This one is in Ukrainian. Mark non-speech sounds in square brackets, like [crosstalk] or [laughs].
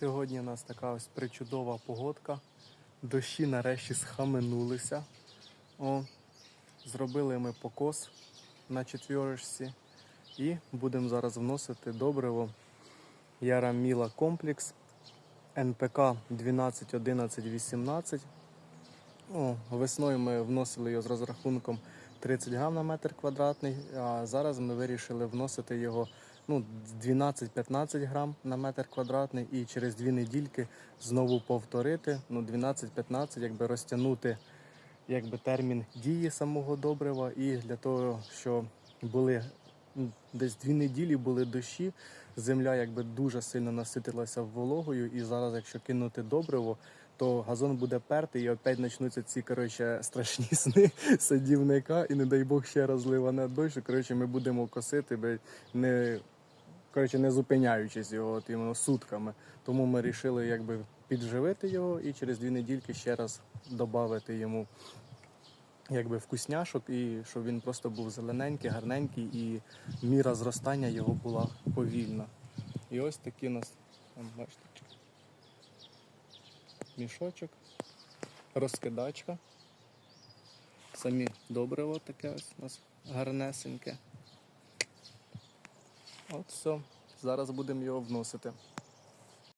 Сьогодні у нас така ось причудова погодка. Дощі нарешті схаменулися. О, зробили ми покос на четвірочці і будемо зараз вносити добриво Яраміла комплекс НПК 12, 11, 18. О, весною ми вносили його з розрахунком 30 грам на метр квадратний, а зараз ми вирішили вносити його ну, 12-15 грам на метр квадратний і через дві недільки знову повторити. Ну, 12-15, якби розтягнути якби, термін дії самого добрива. І для того, що були десь дві неділі були дощі, земля якби дуже сильно наситилася вологою, і зараз, якщо кинути добриво, то газон буде пертий і опять почнуться ці коротше, страшні [laughs] сни садівника, і не дай Бог ще раз ливане дощ. Коротше, ми будемо косити би не, коротше, не зупиняючись його іменно сутками. Тому ми вирішили якби підживити його і через дві недільки ще раз додати йому якби вкусняшок, і щоб він просто був зелененький, гарненький, і міра зростання його була повільна. І ось такий у нас, бачите, мішочок, розкидачка. Самі добриво таке ось у нас гарнесеньке. От все. Зараз будемо його вносити.